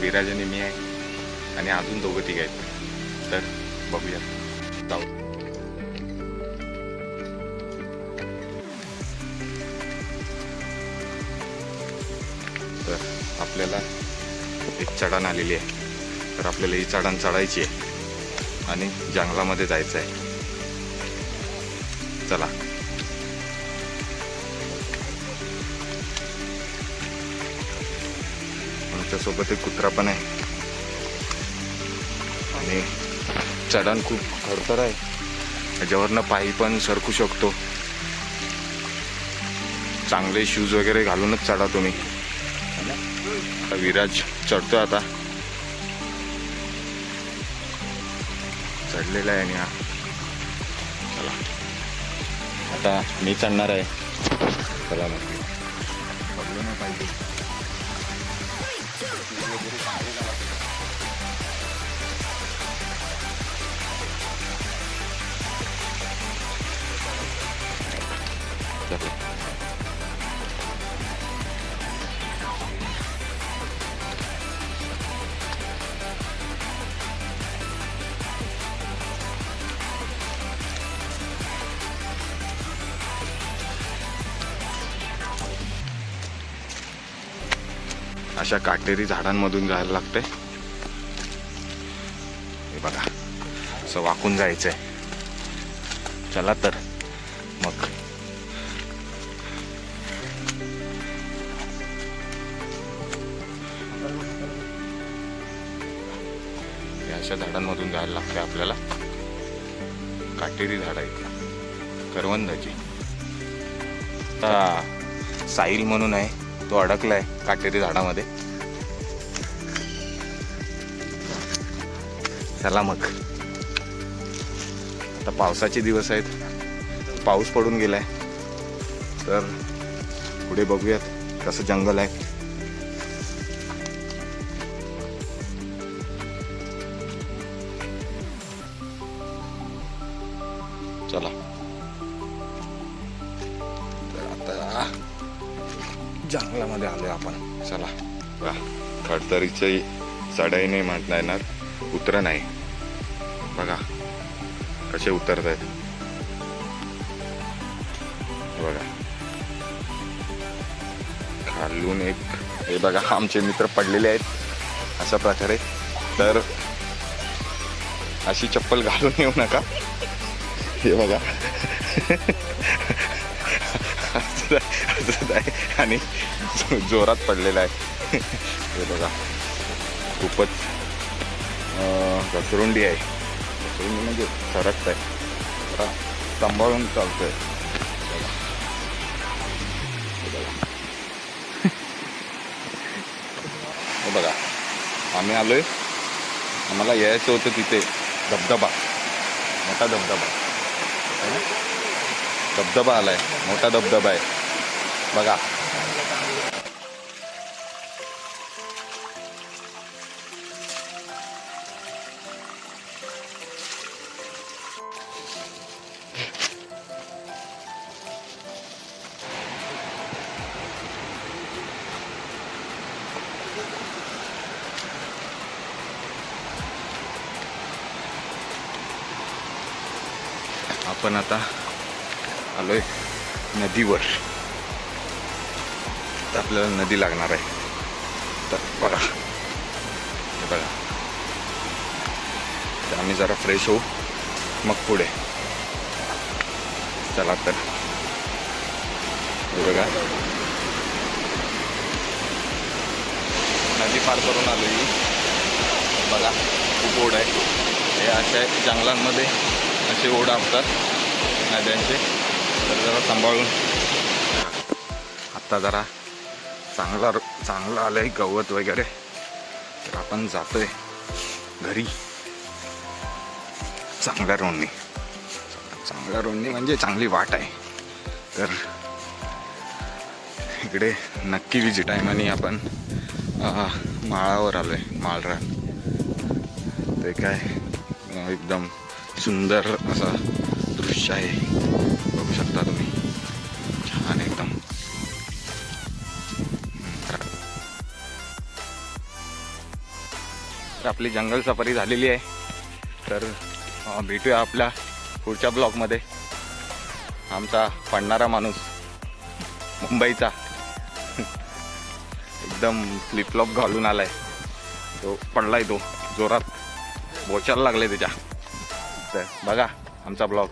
विराज आणि मी आहे. आणि अजून दोघं तिघ आहेत. तर बघूया. जाऊ. तर आपल्याला एक चढण आलेली आहे. तर आपल्याला ही चढण चढायची आहे. आणि जंगलामध्ये जायचं आहे. चला. त्याच्यासोबत एक कुत्रा पण आहे. आणि चढण खूप खडतर आहे. त्याच्यावरनं पायी पण सरकू शकतो. चांगले शूज वगैरे घालूनच चढा तुम्ही. विराज चढतो आता. चढलेला आहे आणि हा. चला. आता मी चढणार आहे. चला मग. नाही पाहिजे Thank you. अशा काटेरी झाडांमधून जायला लागतंय. हे बघा असं वाकून जायचंय. चला तर मग. हे अशा झाडांमधून जायला लागते आपल्याला. काटेरी झाड आहेत. करवंदाची आता म्हणून आहे. तो अडकलाय काटेरी झाडामध्ये. चला मग. आता पावसाचे दिवस आहेत. पाऊस पडून गेलाय. तर पुढे बघूयात कसं जंगल आहे. चला. तर आता जंगलामध्ये आलोय आपण. चला. वा खडतरीची चढाई नाही म्हणता येणार. उतर नाही. बघा कसे उतरत आहेत बघा. खालून एक हे बघा आमचे मित्र पडलेले आहेत. अशा प्रकारे. तर अशी चप्पल घालून येऊ नका. हे बघा. आहे आणि जो- जोरात पडलेला आहे. हे बघा. खूपच घसरुंडी आहे. घसरुंडी म्हणजे सरकत आहे. जरा सांभाळून चालतं आहे बघा. आम्ही आलो आहे आम्हाला यायचं होतं तिथे. धबधबा. मोठा धबधबा. धबधबा आला आहे मोठा धबधबा आहे. बघा. आपण आता आलोय नदीवर. तर आपल्याला नदी लागणार आहे. तर बघा. हे बघा. तर आम्ही जरा फ्रेश होऊ. मग पुढे. चला तर. बघा. नदी पार करून आलो ही बघा. खूप ओढ आहे. हे अशा जंगलांमध्ये असे ओढ असतात नद्यांचे. तर जरा सांभाळून. आत्ता जरा चांगला चांगला आलं आहे गवत वगैरे. तर आपण जातोय घरी. चांगल्या रोडनी. चांगल्या रोडनी म्हणजे चांगली वाट आहे. तर इकडे नक्की विजिट आहे आणि आपण. माळावर आलो आहे माळरान. ते काय एकदम सुंदर असं दृश्य आहे. बघू शकता तुम्ही. तर आपली जंगल सफारी झालेली आहे. तर भेटूया आपल्या पुढच्या ब्लॉगमध्ये. आमचा पडणारा माणूस मुंबईचा. एकदम फ्लिपफ्लॉप घालून आलाय. तो पडलाय तो जोरात. बोचायला लागले त्याच्या. तर बघा आमचा ब्लॉग.